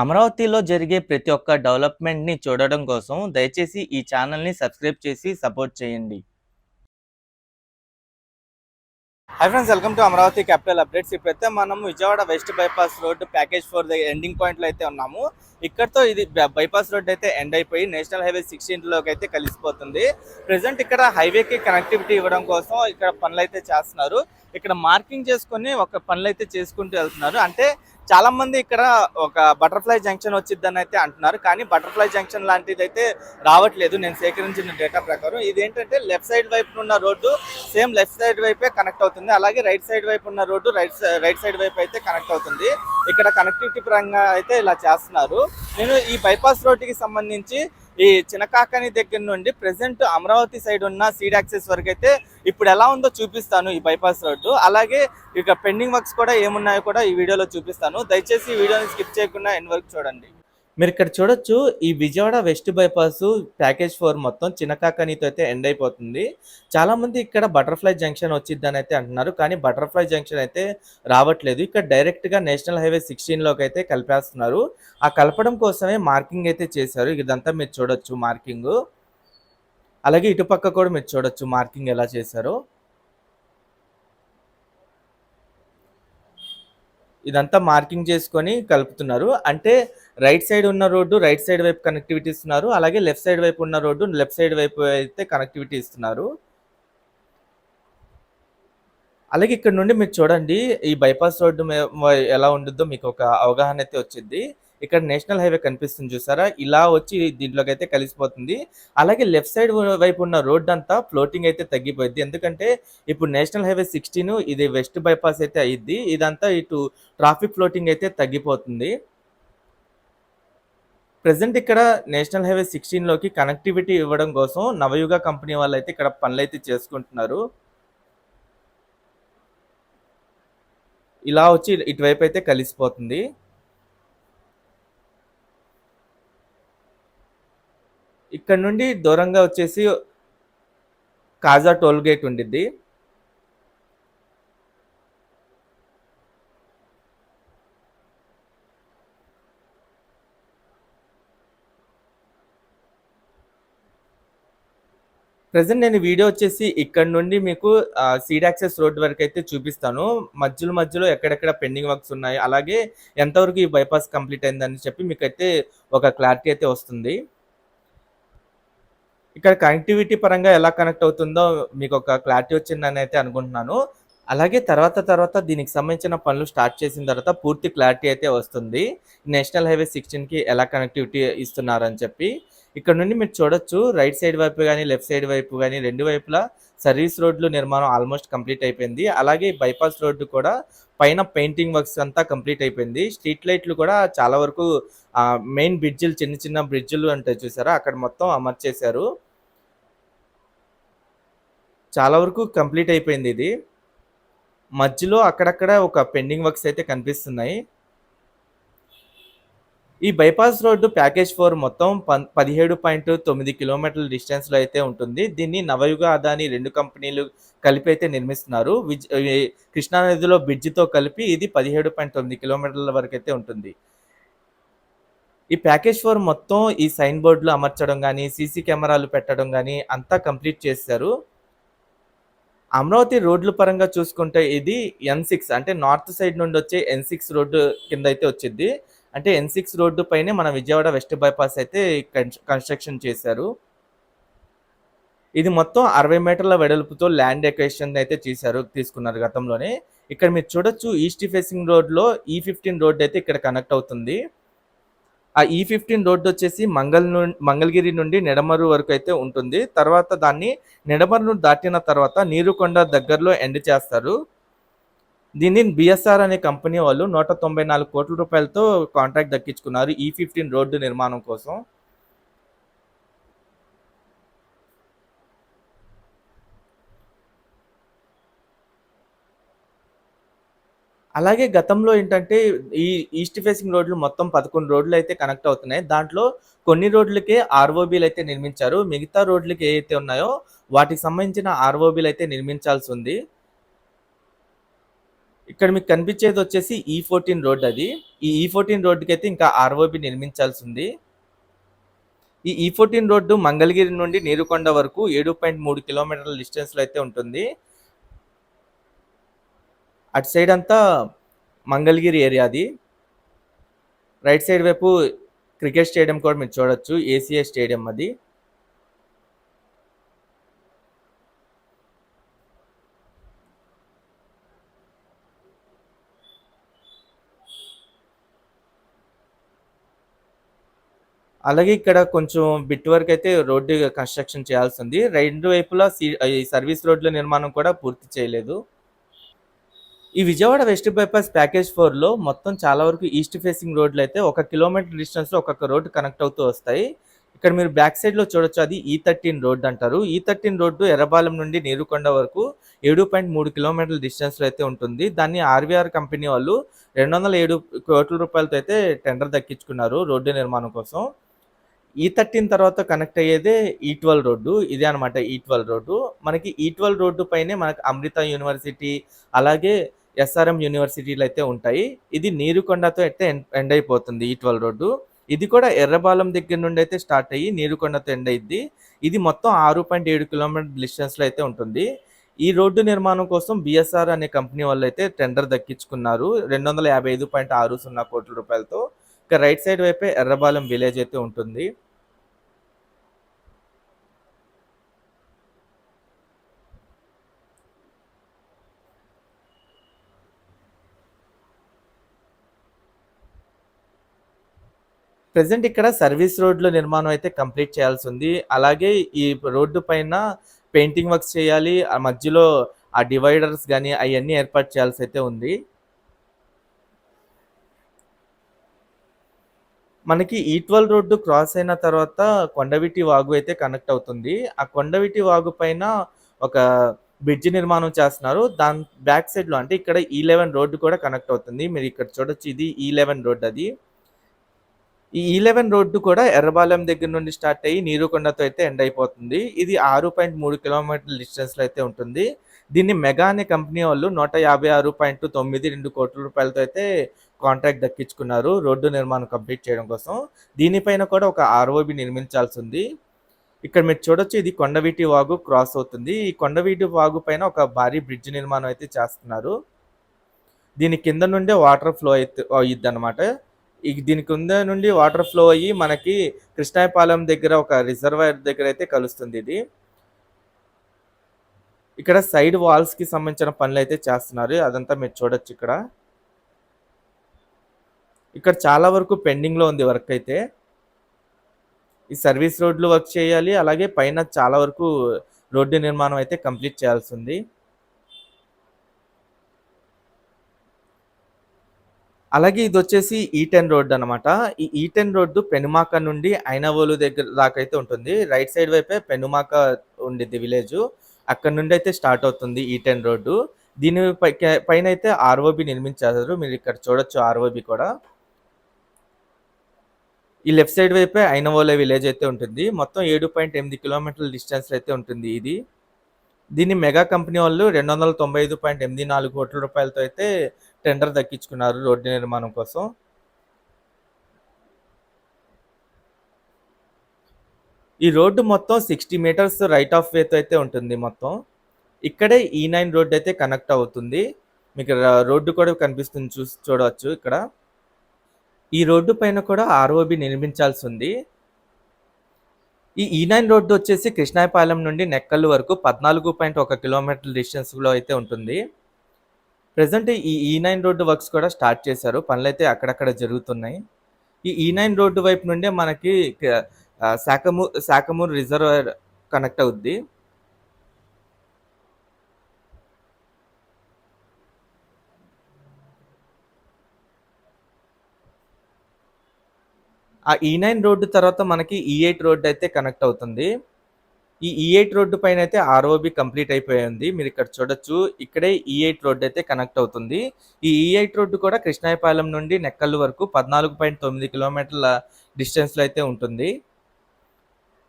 అమరావతిలో జరిగే ప్రతి ఒక్క డెవలప్మెంట్‌ని చూడడం కోసం దయచేసి ఈ ఛానల్‌ని సబ్స్క్రైబ్ చేసి సపోర్ట్ చేయండి. Hi friends welcome to Amaravati capital updates ఇప్పుడైతే మనం Vijayawada west bypass road package four the ending పాయింట్లో అయితే ఉన్నాము. ఇక్కడతో ఇది బైపాస్ రోడ్ అయితే ఎండ్ అయిపోయి నేషనల్ హైవే సిక్స్టీన్లోకి అయితే కలిసిపోతుంది. ప్రజెంట్ ఇక్కడ హైవేకి కనెక్టివిటీ ఇవ్వడం కోసం ఇక్కడ పనులు అయితే చేస్తున్నారు. ఇక్కడ మార్కింగ్ చేసుకొని ఒక పనులు అయితే చేసుకుంటూ వెళ్తున్నారు. అంటే చాలా మంది ఇక్కడ ఒక బటర్ఫ్లై జంక్షన్ వచ్చిద్దని అయితే అంటున్నారు. కానీ బటర్ఫ్లై జంక్షన్ లాంటిది అయితే రావట్లేదు. నేను సేకరించిన డేటా ప్రకారం. ఇదేంటంటే లెఫ్ట్ సైడ్ వైపు ఉన్న రోడ్డు సేమ్ లెఫ్ట్ సైడ్ వైపే కనెక్ట్ అవుతుంది. అలాగే రైట్ సైడ్ వైపు ఉన్న రోడ్డు రైట్ రైట్ సైడ్ వైపు అయితే కనెక్ట్ అవుతుంది. ఇక్కడ కనెక్టివిటీ పరంగా అయితే ఇలా చేస్తున్నారు. నేను ఈ బైపాస్ రోడ్డుకి సంబంధించి ఈ చినకాకని దగ్గర నుండి ప్రెసెంట్ అమరావతి సైడ్ ఉన్న సీడ్ యాక్సెస్ వరకు అయితే ఇప్పుడు ఎలా ఉందో చూపిస్తాను ఈ బైపాస్ రోడ్డు అలాగే ఇక పెండింగ్ వర్క్స్ కూడా ఏమున్నాయో కూడా ఈ వీడియోలో చూపిస్తాను. దయచేసి ఈ వీడియోని స్కిప్ చేయకుండా ఎండ్ వరకు చూడండి. మీరు ఇక్కడ చూడొచ్చు ఈ Vijayawada west bypass package four మొత్తం చిన్నకాకనీతో అయితే ఎండ్ అయిపోతుంది. చాలా మంది ఇక్కడ బటర్ఫ్లై జంక్షన్ వచ్చిద్దని అయితే అంటున్నారు కానీ బటర్ఫ్లై జంక్షన్ అయితే రావట్లేదు. ఇక్కడ డైరెక్ట్గా నేషనల్ హైవే సిక్స్టీన్లోకి అయితే కలిపేస్తున్నారు. ఆ కలపడం కోసమే మార్కింగ్ అయితే చేశారు. ఇదంతా మీరు చూడొచ్చు మార్కింగ్. అలాగే ఇటుపక్క కూడా మీరు చూడొచ్చు మార్కింగ్ ఎలా చేశారో. ఇదంతా మార్కింగ్ చేసుకొని కలుపుతున్నారు. అంటే రైట్ సైడ్ ఉన్న రోడ్డు రైట్ సైడ్ వైపు కనెక్టివిటీ ఇస్తున్నారు. అలాగే లెఫ్ట్ సైడ్ వైపు ఉన్న రోడ్డు లెఫ్ట్ సైడ్ వైపు అయితే కనెక్టివిటీ ఇస్తున్నారు. అలాగే ఇక్కడ నుండి మీరు చూడండి ఈ బైపాస్ రోడ్డు ఎలా ఉంటుందో మీకు ఒక అవగాహన అయితే వచ్చింది. ఇక్కడ నేషనల్ హైవే కనిపిస్తుంది చూసారా? ఇలా వచ్చి దీంట్లోకి అయితే కలిసిపోతుంది. అలాగే లెఫ్ట్ సైడ్ వైపు ఉన్న రోడ్ అంతా ఫ్లోటింగ్ అయితే తగ్గిపోయింది ఎందుకంటే ఇప్పుడు నేషనల్ హైవే సిక్స్టీన్ ఇది వెస్ట్ బైపాస్ అయితే అయ్యిద్ది ఇదంతా ఇటు ట్రాఫిక్ ఫ్లోటింగ్ అయితే తగ్గిపోతుంది. ప్రజెంట్ ఇక్కడ నేషనల్ హైవే సిక్స్టీన్లోకి కనెక్టివిటీ ఇవ్వడం కోసం నవయుగ కంపెనీ వాళ్ళు అయితే ఇక్కడ పనులు అయితే చేసుకుంటున్నారు. ఇలా వచ్చి ఇటువైపు అయితే కలిసిపోతుంది. ఇక్కడ నుండి దూరంగా వచ్చేసి కాజా టోల్ గేట్ ఉండిద్ది. ప్రజెంట్ నేను వీడియో వచ్చేసి ఇక్కడ నుండి మీకు సీడ్ యాక్సెస్ రోడ్ వరకు అయితే చూపిస్తాను. మధ్యలో మధ్యలో ఎక్కడెక్కడ పెండింగ్ వర్క్స్ ఉన్నాయి అలాగే ఎంతవరకు ఈ బైపాస్ కంప్లీట్ అయిందని చెప్పి మీకు అయితే ఒక క్లారిటీ అయితే వస్తుంది. ఇక్కడ కనెక్టివిటీ పరంగా ఎలా కనెక్ట్ అవుతుందో మీకు ఒక క్లారిటీ వచ్చిందని అయితే అనుకుంటున్నాను. అలాగే తర్వాత తర్వాత దీనికి సంబంధించిన పనులు స్టార్ట్ చేసిన తర్వాత పూర్తి క్లారిటీ అయితే వస్తుంది. నేషనల్ హైవే సిక్స్టీన్కి ఎలా కనెక్టివిటీ ఇస్తున్నారని చెప్పి. ఇక్కడ నుండి మీరు చూడొచ్చు రైట్ సైడ్ వైపు కానీ లెఫ్ట్ సైడ్ వైపు కానీ రెండు వైపులా సర్వీస్ రోడ్లు నిర్మాణం ఆల్మోస్ట్ కంప్లీట్ అయిపోయింది. అలాగే బైపాస్ రోడ్డు కూడా పైన పెయింటింగ్ వర్క్స్ అంతా కంప్లీట్ అయిపోయింది. స్ట్రీట్ లైట్లు కూడా చాలా వరకు మెయిన్ బ్రిడ్జిలు చిన్న చిన్న బ్రిడ్జిలు అంటే చూసారా? అక్కడ మొత్తం అమర్చేశారు. చాలా వరకు కంప్లీట్ అయిపోయింది ఇది. మధ్యలో అక్కడక్కడ ఒక పెండింగ్ వర్క్స్ అయితే కనిపిస్తున్నాయి. ఈ బైపాస్ రోడ్డు ప్యాకేజ్ ఫోర్ మొత్తం పన్ పదిహేడు పాయింట్ తొమ్మిది కిలోమీటర్ల డిస్టెన్స్లో అయితే ఉంటుంది. దీన్ని నవయుగ అదాని రెండు కంపెనీలు కలిపి అయితే నిర్మిస్తున్నారు. విజ్ కృష్ణానదిలో బ్రిడ్జితో కలిపి ఇది పదిహేడు పాయింట్ తొమ్మిది కిలోమీటర్ల వరకు అయితే ఉంటుంది. ఈ ప్యాకేజ్ ఫోర్ మొత్తం ఈ సైన్ బోర్డులు అమర్చడం కానీ సీసీ కెమెరాలు పెట్టడం కానీ అంతా కంప్లీట్ చేశారు. అమరావతి రోడ్ల పరంగా చూసుకుంటే ఇది ఎన్ సిక్స్ అంటే నార్త్ సైడ్ నుండి వచ్చే ఎన్ సిక్స్ రోడ్డు కింద అయితే వచ్చింది అంటే ఎన్ సిక్స్ రోడ్డు పైనే మన విజయవాడ వెస్ట్ బైపాస్ అయితే కన్స్- కన్స్ట్రక్షన్ చేశారు. ఇది మొత్తం అరవై మీటర్ల వెడల్పుతో ల్యాండ్ ఎక్వేషన్ అయితే చేశారు తీసుకున్నారు గతంలోనే. ఇక్కడ మీరు చూడొచ్చు ఈస్ట్ ఫేసింగ్ రోడ్లో ఈ ఫిఫ్టీన్ రోడ్ అయితే ఇక్కడ కనెక్ట్ అవుతుంది. ఆ e ఈ ఫిఫ్టీన్ రోడ్డు వచ్చేసి మంగళ మంగళగిరి నుండి నెడమరు వరకు అయితే ఉంటుంది. తర్వాత దాన్ని నెడమరును దాటిన తర్వాత నీరుకొండ దగ్గరలో ఎండ్ చేస్తారు. దీన్ని బిఎస్ఆర్ అనే కంపెనీ వాళ్ళు నూట తొంభై నాలుగు కోట్ల రూపాయలతో కాంట్రాక్ట్ దక్కించుకున్నారు ఈ e ఫిఫ్టీన్ రోడ్డు నిర్మాణం కోసం. అలాగే గతంలో ఏంటంటే ఈ ఈస్ట్ ఫేసింగ్ రోడ్లు మొత్తం పదకొండు రోడ్లు అయితే కనెక్ట్ అవుతున్నాయి. దాంట్లో కొన్ని రోడ్లకే ఆర్ఓబీలు అయితే నిర్మించారు. మిగతా రోడ్లకి ఏవైతే ఉన్నాయో వాటికి సంబంధించిన ఆర్ఓబీలు అయితే నిర్మించాల్సి ఉంది. ఇక్కడ మీకు కనిపించేది వచ్చేసి e ఈ ఫోర్టీన్ రోడ్ అది. ఈ e ఈ ఫోర్టీన్ రోడ్డుకి అయితే ఇంకా ఆర్ఓబి నిర్మించాల్సి ఉంది. ఈ e ఈ ఫోర్టీన్ రోడ్డు మంగళగిరి నుండి నీరుకొండ వరకు ఏడు పాయింట్ మూడు కిలోమీటర్ల డిస్టెన్స్లో అయితే ఉంటుంది. అటు సైడ్ అంతా మంగళగిరి ఏరియా అది. రైట్ సైడ్ వైపు క్రికెట్ స్టేడియం కూడా మీరు చూడొచ్చు ఏసీఏ స్టేడియం అది. అలాగే ఇక్కడ కొంచెం బిట్ వరకు అయితే రోడ్డు కన్స్ట్రక్షన్ చేయాల్సి ఉంది. రెండు వైపులా సి- సర్వీస్ రోడ్ల నిర్మాణం కూడా పూర్తి చేయలేదు. ఈ విజయవాడ వెస్ట్ బైపాస్ ప్యాకేజ్ ఫోర్లో మొత్తం చాలా వరకు ఈస్ట్ ఫేసింగ్ రోడ్లు అయితే ఒక కిలోమీటర్ డిస్టెన్స్లో ఒక్కొక్క రోడ్డు కనెక్ట్ అవుతూ వస్తాయి. ఇక్కడ మీరు బ్యాక్ సైడ్లో చూడొచ్చు అది e ఈ థర్టీన్ రోడ్ అంటారు. E E thirteen road Errabalem నుండి నీరుకొండ వరకు ఏడు పాయింట్ మూడు కిలోమీటర్ల డిస్టెన్స్లో అయితే ఉంటుంది. దాన్ని ఆర్వీఆర్ కంపెనీ వాళ్ళు రెండు వందల ఏడు కోట్ల రూపాయలతో అయితే టెండర్ దక్కించుకున్నారు రోడ్డు నిర్మాణం కోసం. E ఈ థర్టీన్ తర్వాత కనెక్ట్ అయ్యేదే ఈ ట్వెల్వ్ రోడ్డు ఇదే అనమాట ఈ ట్వెల్వ్ రోడ్డు. మనకి ఈ ట్వెల్వ్ రోడ్డు పైనే మనకి అమృత యూనివర్సిటీ అలాగే ఎస్ఆర్ఎం యూనివర్సిటీలు అయితే ఉంటాయి. ఇది నీరుకొండతో అయితే ఎండ్ అయిపోతుంది ఈ ట్వెల్వ్ రోడ్డు. ఇది కూడా ఎర్రబాలెం దగ్గర నుండి అయితే స్టార్ట్ అయ్యి నీరుకొండతో ఎండ్ అయ్యిద్ది ఇది మొత్తం ఆరు పాయింట్ ఏడు కిలోమీటర్ డిస్టెన్స్లో అయితే ఉంటుంది. ఈ రోడ్డు నిర్మాణం కోసం బిఎస్ఆర్ అనే కంపెనీ వాళ్ళు అయితే టెండర్ దక్కించుకున్నారు. రెండు వందల యాభై ఐదు పాయింట్ ఆరు సున్నా కోట్ల రూపాయలతో. ఇక రైట్ సైడ్ వైపే ఎర్రబాలెం విలేజ్ అయితే ఉంటుంది. ప్రెసెంట్ ఇక్కడ సర్వీస్ రోడ్ల నిర్మాణం అయితే కంప్లీట్ చేయాల్సి ఉంది. అలాగే ఈ రోడ్డు పైన పెయింటింగ్ వర్క్స్ చేయాలి ఆ మధ్యలో ఆ డివైడర్స్ కానీ అవన్నీ ఏర్పాటు చేయాల్సి అయితే ఉంది. మనకి ఈట్వల్ రోడ్డు క్రాస్ అయిన తర్వాత కొండవిటి వాగు అయితే కనెక్ట్ అవుతుంది. ఆ కొండవిటి వాగు పైన ఒక బ్రిడ్జ్ నిర్మాణం చేస్తున్నారు. దాని బ్యాక్ సైడ్లో అంటే ఇక్కడ e ఈ లెవెన్ రోడ్డు కూడా కనెక్ట్ అవుతుంది. మీరు ఇక్కడ చూడొచ్చు ఇది ఈ లెవెన్ రోడ్ అది. ఈ ఈలెవెన్ రోడ్డు కూడా ఎర్రబాలెం దగ్గర నుండి స్టార్ట్ అయ్యి నీరుకొండతో అయితే ఎండ్ అయిపోతుంది. ఇది ఆరు పాయింట్ మూడు కిలోమీటర్ల డిస్టెన్స్లో అయితే ఉంటుంది. దీన్ని మెగా అనే కంపెనీ వాళ్ళు నూట యాభై ఆరు పాయింట్ తొమ్మిది రెండు కోట్ల రూపాయలతో అయితే కాంట్రాక్ట్ దక్కించుకున్నారు రోడ్డు నిర్మాణం కంప్లీట్ చేయడం కోసం. దీనిపైన కూడా ఒక ఆర్ఓబి నిర్మించాల్సి ఉంది ఇక్కడ మీరు చూడొచ్చు ఇది కొండవీటి వాగు క్రాస్ అవుతుంది. ఈ కొండవీటి వాగు పైన ఒక భారీ బ్రిడ్జ్ నిర్మాణం అయితే చేస్తున్నారు. దీని కింద నుండే వాటర్ ఫ్లో అయితే అయ్యిద్ది అనమాట దీని కింద నుండి వాటర్ ఫ్లో అయ్యి మనకి కృష్ణాయపాలెం దగ్గర ఒక రిజర్వాయర్ దగ్గర అయితే కలుస్తుంది ఇది. ఇక్కడ సైడ్ వాల్స్కి సంబంధించిన పనులు అయితే చేస్తున్నారు. అదంతా మీరు చూడొచ్చు ఇక్కడ. ఇక్కడ చాలా వరకు పెండింగ్లో ఉంది వర్క్ అయితే. ఈ సర్వీస్ రోడ్లు వర్క్ చేయాలి అలాగే పైన చాలా వరకు రోడ్డు నిర్మాణం అయితే కంప్లీట్ చేయాల్సి ఉంది. అలాగే ఇది వచ్చేసి ఈ టెన్ రోడ్ అనమాట ఈ ఈ టెన్ రోడ్డు పెనుమాక నుండి ఐనవోలు దగ్గర దాకా అయితే ఉంటుంది. రైట్ సైడ్ వైపే పెనుమాక ఉండిద్ది విలేజ్. అక్కడ నుండి అయితే స్టార్ట్ అవుతుంది ఈ టెన్ రోడ్డు. దీని పై పైన అయితే ఆర్ఓబి నిర్మించారు. మీరు ఇక్కడ చూడొచ్చు ఆర్ఓబి కూడా. ఈ లెఫ్ట్ సైడ్ వైపే ఐనవోలే విలేజ్ అయితే ఉంటుంది. మొత్తం ఏడు పాయింట్ ఎనిమిది కిలోమీటర్ల డిస్టెన్స్ అయితే ఉంటుంది ఇది. దీన్ని మెగా కంపెనీ వాళ్ళు రెండు వందల తొంభై ఐదు పాయింట్ ఎనిమిది నాలుగు కోట్ల రూపాయలతో అయితే టెండర్ దక్కించుకున్నారు రోడ్డు నిర్మాణం కోసం. ఈ రోడ్డు మొత్తం సిక్స్టీ మీటర్స్ రైట్ ఆఫ్ వేతో అయితే ఉంటుంది మొత్తం. ఇక్కడే e ఈ నైన్ రోడ్డు అయితే కనెక్ట్ అవుతుంది. మీకు రోడ్డు కూడా కనిపిస్తుంది చూసి చూడవచ్చు ఇక్కడ. ఈ రోడ్డు పైన కూడా ఆర్ఓబి నిర్మించాల్సి ఉంది. ఈ e ఈ నైన్ రోడ్డు వచ్చేసి కృష్ణాయపాలెం నుండి నెక్కల్ వరకు పద్నాలుగు పాయింట్ ఒక కిలోమీటర్ డిస్టెన్స్లో అయితే ఉంటుంది. ప్రజెంట్ ఈ e E nine road works కూడా స్టార్ట్ చేశారు. పనులు అయితే అక్కడక్కడ జరుగుతున్నాయి. ఈ e ఈ నైన్ రోడ్డు వైపు నుండే మనకి శాఖమూ శాఖమూరు రిజర్వర్ కనెక్ట్ అవుద్ది. ఆ e ఈ నైన్ రోడ్డు తర్వాత మనకి ఈ ఎయిట్ రోడ్డు అయితే కనెక్ట్ అవుతుంది. ఈ e ఈ ఎయిట్ రోడ్డు పైన అయితే ఆర్ఓబి కంప్లీట్ అయిపోయింది మీరు ఇక్కడ చూడొచ్చు. ఇక్కడే e ఈ ఎయిట్ రోడ్డు అయితే కనెక్ట్ అవుతుంది. ఈ e ఈ ఎయిట్ రోడ్డు కూడా కృష్ణాయపాలెం నుండి నెక్కల్ వరకు పద్నాలుగు పాయింట్ తొమ్మిది కిలోమీటర్ల డిస్టెన్స్లో అయితే ఉంటుంది.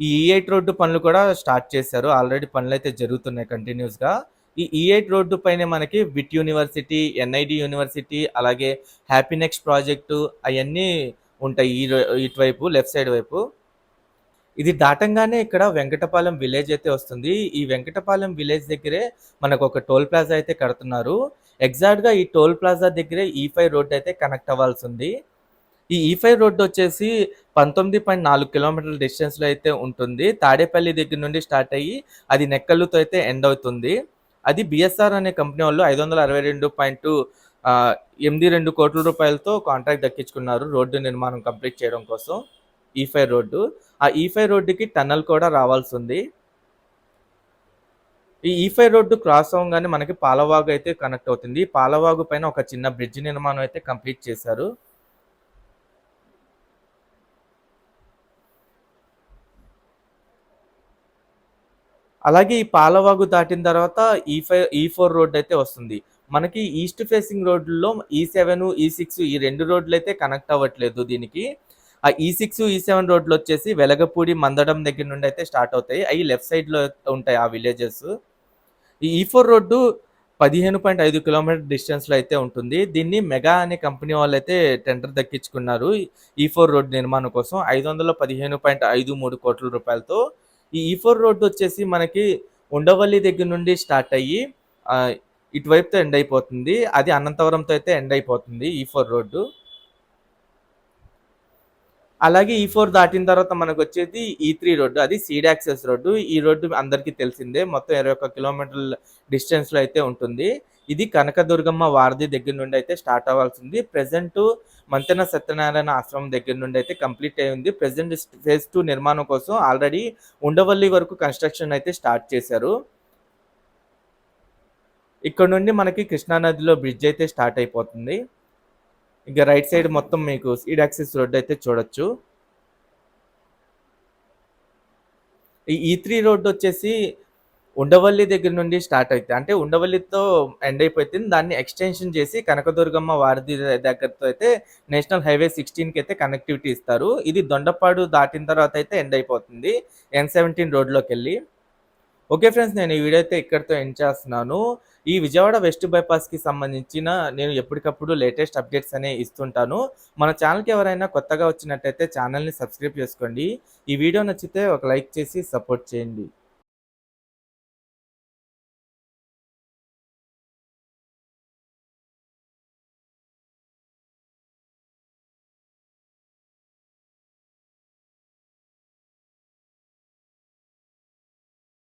ఈ ఈ ఎయిట్ రోడ్డు పనులు కూడా స్టార్ట్ చేశారు. ఆల్రెడీ పనులు అయితే జరుగుతున్నాయి కంటిన్యూస్గా ఈ ఈ ఎయిట్ రోడ్డు పైన మనకి విట్ యూనివర్సిటీ ఎన్ఐడి యూనివర్సిటీ అలాగే హ్యాపీ నెక్స్ట్ ప్రాజెక్టు అవన్నీ ఉంటాయి ఈ ఇటువైపు లెఫ్ట్ సైడ్ వైపు. ఇది దాటంగానే ఇక్కడ వెంకటపాలెం విలేజ్ అయితే వస్తుంది. ఈ వెంకటపాలెం విలేజ్ దగ్గరే మనకు ఒక టోల్ ప్లాజా అయితే కడుతున్నారు. ఎగ్జాక్ట్గా ఈ టోల్ ప్లాజా దగ్గరే e ఈ ఫైవ్ రోడ్ అయితే కనెక్ట్ అవ్వాల్సి ఉంది ఈ e ఈ ఫైవ్ రోడ్ వచ్చేసి పంతొమ్మిది పాయింట్ నాలుగు కిలోమీటర్ల డిస్టెన్స్లో అయితే ఉంటుంది. తాడేపల్లి దగ్గర నుండి స్టార్ట్ అయ్యి అది నెక్కలుతో అయితే ఎండ్ అవుతుంది. అది బిఎస్ఆర్ అనే కంపెనీ వాళ్ళు ఐదు వందల అరవై రెండు పాయింట్ ఎనిమిది రెండు కోట్ల రూపాయలతో కాంట్రాక్ట్ దక్కించుకున్నారు రోడ్డు నిర్మాణం కంప్లీట్ చేయడం కోసం. E E five road. ఆ e ఈ రోడ్డుకి టన్నల్ కూడా రావాల్సి ఉంది. ఈ e ఈ రోడ్డు క్రాస్ అవ్వగానే మనకి పాలవాగు అయితే కనెక్ట్ అవుతుంది. పాలవాగు పైన ఒక చిన్న బ్రిడ్జ్ నిర్మాణం అయితే కంప్లీట్ చేశారు. అలాగే ఈ పాలవాగు దాటిన తర్వాత ఈ ఫైవ్ ఈ ఫోర్ రోడ్ అయితే వస్తుంది. మనకి ఈస్ట్ ఫేసింగ్ రోడ్లలో ఈ సెవెన్ ఈ సిక్స్ ఈ రెండు రోడ్లు అయితే కనెక్ట్ అవ్వట్లేదు దీనికి. ఆ ఈ సిక్స్ ఈ సెవెన్ రోడ్లు వచ్చేసి వెలగపూడి మందడం దగ్గర నుండి అయితే స్టార్ట్ అవుతాయి. అవి లెఫ్ట్ సైడ్లో ఉంటాయి ఆ విలేజెస్. ఈ e ఈ ఫోర్ రోడ్డు పదిహేను పాయింట్ ఐదు కిలోమీటర్ డిస్టెన్స్లో అయితే ఉంటుంది. దీన్ని మెగా అనే కంపెనీ వాళ్ళు అయితే టెండర్ దక్కించుకున్నారు ఈ e ఫోర్ రోడ్ నిర్మాణం కోసం. ఐదు వందల పదిహేను పాయింట్ ఐదు మూడు కోట్ల రూపాయలతో ఈ e ఈ ఫోర్ రోడ్డు వచ్చేసి మనకి ఉండవల్లి దగ్గర నుండి స్టార్ట్ అయ్యి ఇటువైపుతో ఎండ్ అయిపోతుంది. అది అనంతవరంతో అయితే ఎండ్ అయిపోతుంది ఈ ఫోర్ రోడ్డు. అలాగే e ఈ ఫోర్ దాటిన తర్వాత మనకు వచ్చేది ఈ e త్రీ రోడ్డు. అది సీడ్ యాక్సెస్ రోడ్డు. ఈ రోడ్డు అందరికీ తెలిసిందే. మొత్తం ఇరవై ఒక్క కిలోమీటర్ల డిస్టెన్స్లో అయితే ఉంటుంది. ఇది కనకదుర్గమ్మ వారధి దగ్గర నుండి అయితే స్టార్ట్ అవ్వాల్సింది. ప్రజెంట్ మంతెన సత్యనారాయణ ఆశ్రమం దగ్గర నుండి అయితే కంప్లీట్ అయింది ఉంది. ఫేజ్ టూ నిర్మాణం కోసం ఆల్రెడీ ఉండవల్లి వరకు కన్స్ట్రక్షన్ అయితే స్టార్ట్ చేశారు. ఇక్కడ నుండి మనకి కృష్ణానదిలో బ్రిడ్జ్ అయితే స్టార్ట్ అయిపోతుంది. ఇంకా రైట్ సైడ్ మొత్తం మీకు సీడ్ యాక్సిస్ రోడ్ అయితే చూడొచ్చు. ఈ ఈ త్రీ రోడ్ వచ్చేసి ఉండవల్లి దగ్గర నుండి స్టార్ట్ అవుతుంది అంటే ఉండవల్లితో ఎండ్ అయిపోతుంది. దాన్ని ఎక్స్టెన్షన్ చేసి కనకదుర్గమ్మ వారధి దగ్గరతో అయితే నేషనల్ హైవే సిక్స్టీన్కి అయితే కనెక్టివిటీ ఇస్తారు. ఇది దొండపాడు దాటిన తర్వాత అయితే ఎండ్ అయిపోతుంది. ఎన్ సెవెంటీన్ రోడ్లోకి వెళ్ళి. ఓకే ఫ్రెండ్స్ నేను ఈ వీడియో అయితే ఇక్కడితో ఎండ్ చేస్తున్నాను. ఈ విజయవాడ వెస్ట్ బైపాస్కి సంబంధించిన నేను ఎప్పటికప్పుడు లేటెస్ట్ అప్డేట్స్ అనే ఇస్తుంటాను. మన ఛానల్కి ఎవరైనా కొత్తగా వచ్చినట్టయితే ఛానల్ని సబ్స్క్రైబ్ చేసుకోండి. ఈ వీడియో నచ్చితే ఒక లైక్ చేసి సపోర్ట్ చేయండి.